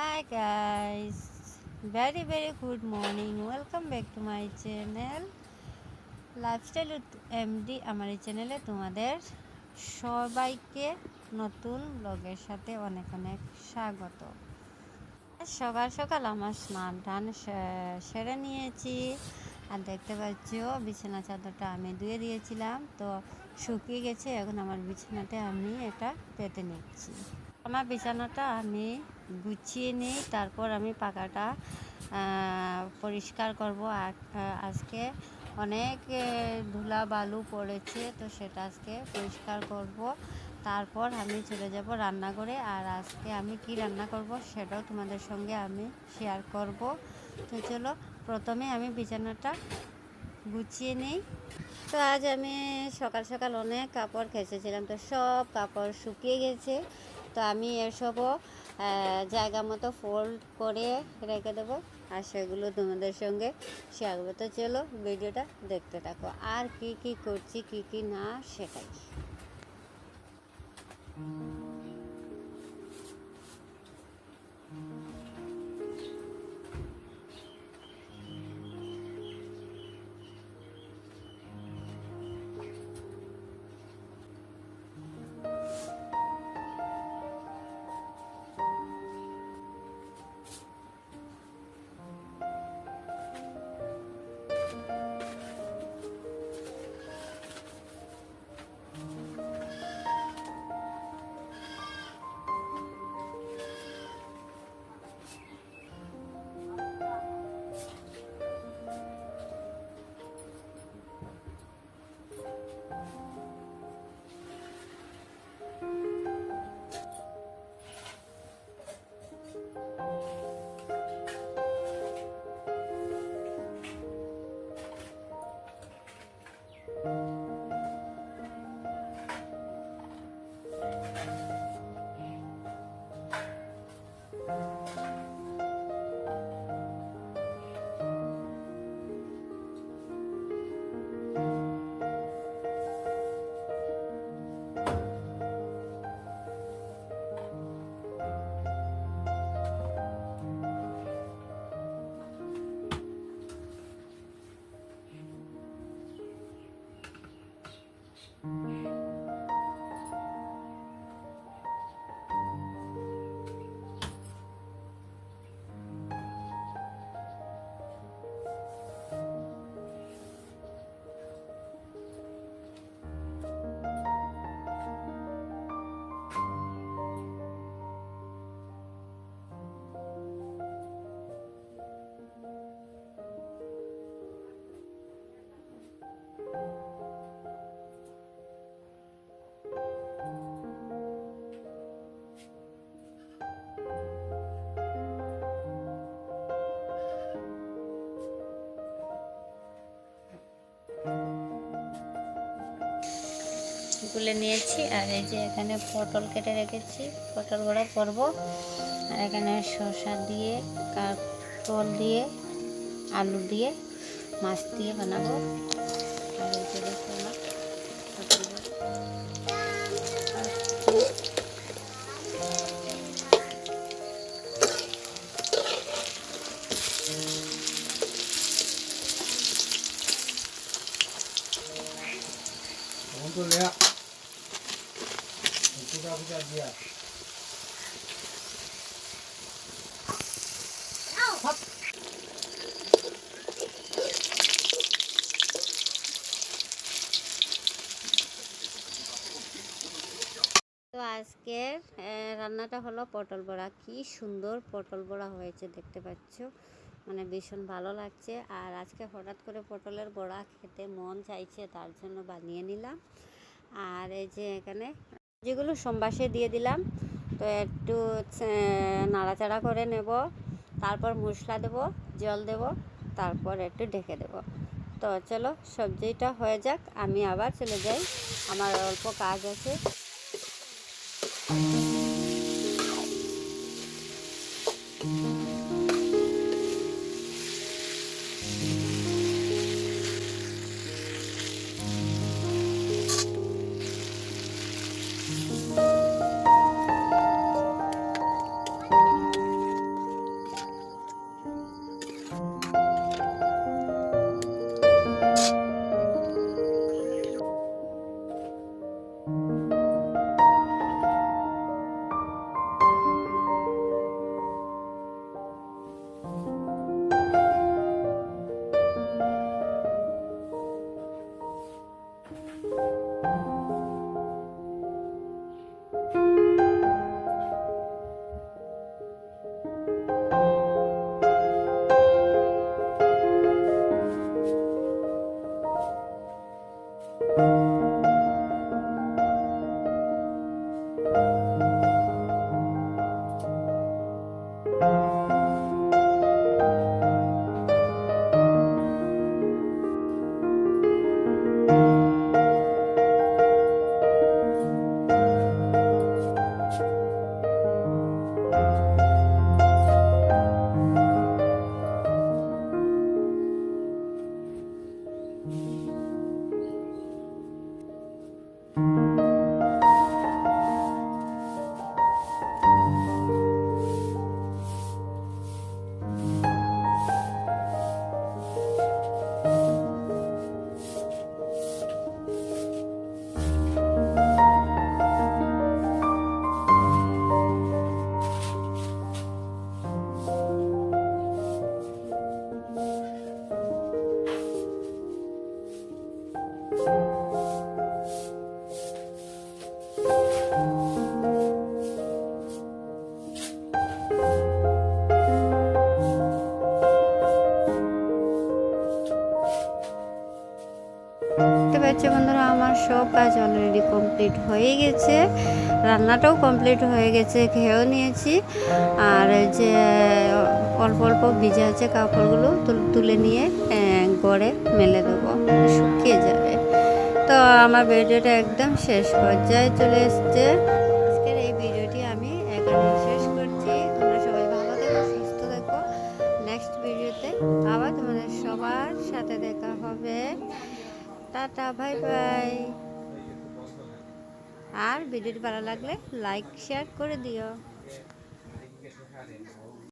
Hi guys, very very good morning. Welcome back to my channel. Lifestyle MD আমার এই চ্যানেলে তোমাদের সবাইকে নতুন ব্লগের সাথে অনেক অনেক স্বাগত সকাল সকাল আমার স্নান টান সেরে নিয়েছি আর দেখতে পাচ্ছ বিছানা চাদরটা আমি ধুয়ে দিয়েছিলাম তো শুকিয়ে গেছে এখন আমার বিছানাতে আমি এটা পেতে নিচ্ছি আমার বিছানাটা আমি গুছিয়ে নিই তারপর আমি পাকাটা পরিষ্কার করব। আজকে অনেক ধুলা বালু পড়েছে, তো সেটা আজকে পরিষ্কার করব। তারপর আমি চলে যাব রান্নাঘরে। আর আজকে আমি কি রান্না করব সেটাও তোমাদের সঙ্গে আমি শেয়ার করব। তো চলো, প্রথমে আমি বিছানাটা গুছিয়ে নিই। তো আজ আমি সকাল সকাল অনেক কাপড় খেঁচেছিলাম তো সব কাপড় শুকিয়ে গেছে। তো আমি এসবও জায়গা মতো ফোল্ড করে রেখে দেবো। আর সেগুলো তোমাদের সঙ্গে শেয়ার তো চলো ভিডিওটা দেখতে থাকো। আর কি কি করছি, কি কি না, সেটাই। Mm-hmm. গুলে নিয়েছি আর এই যে এখানে পটল কেটে রেখেছি। পটল গুঁড়া করব। আর এখানে শসা দিয়ে কাঁকল দিয়ে, আলু দিয়ে, মাছ দিয়ে বানাবো। আর এই যে পটল রান্নাটা হলো পটল বড়া। কি সুন্দর পটল বড়া হয়েছে, দেখতে পাচ্ছ। মানে ভীষণ ভালো লাগছে। আর আজকে হঠাৎ করে পটলের বড়া খেতে মন চাইছে, তার জন্য বানিয়ে নিলাম। আর এই যে এখানে যেগুলো সম্বাসে দিয়ে দিলাম, তো একটু নাড়াচাড়া করে নেব। তারপর মশলা দেব, জল দেব, তারপর একটু ঢেকে দেব। তো চলো, সবজিটা হয়ে যাক। আমি আবার চলে যাই। আমার অল্প কাজ আছে। দেখতে বন্ধুরা, আমার সব কাজ অলরেডি কমপ্লিট হয়ে গেছে। রান্নাটাও কমপ্লিট হয়ে গেছে, খেয়েও নিয়েছি। আর যে, অল্প অল্প ভিজে আছে কাপড়গুলো তুল- নিয়ে গড়ে মেলে দেবো, শুকিয়ে যাবে। তো আমার ভিডিওটা একদম শেষ পর্যায়ে চলে এসছে। আজকের এই ভিডিওটি আমি এখানে শেষ করছি। তোমরা সবাই ভালো থেকো, সুস্থ থেকো। নেক্সট ভিডিওতে আবার তোমাদের সবার সাথে দেখা হবে। Tata bye bye. আর ভিডিওটি ভালো লাগলে লাইক শেয়ার করে দিও।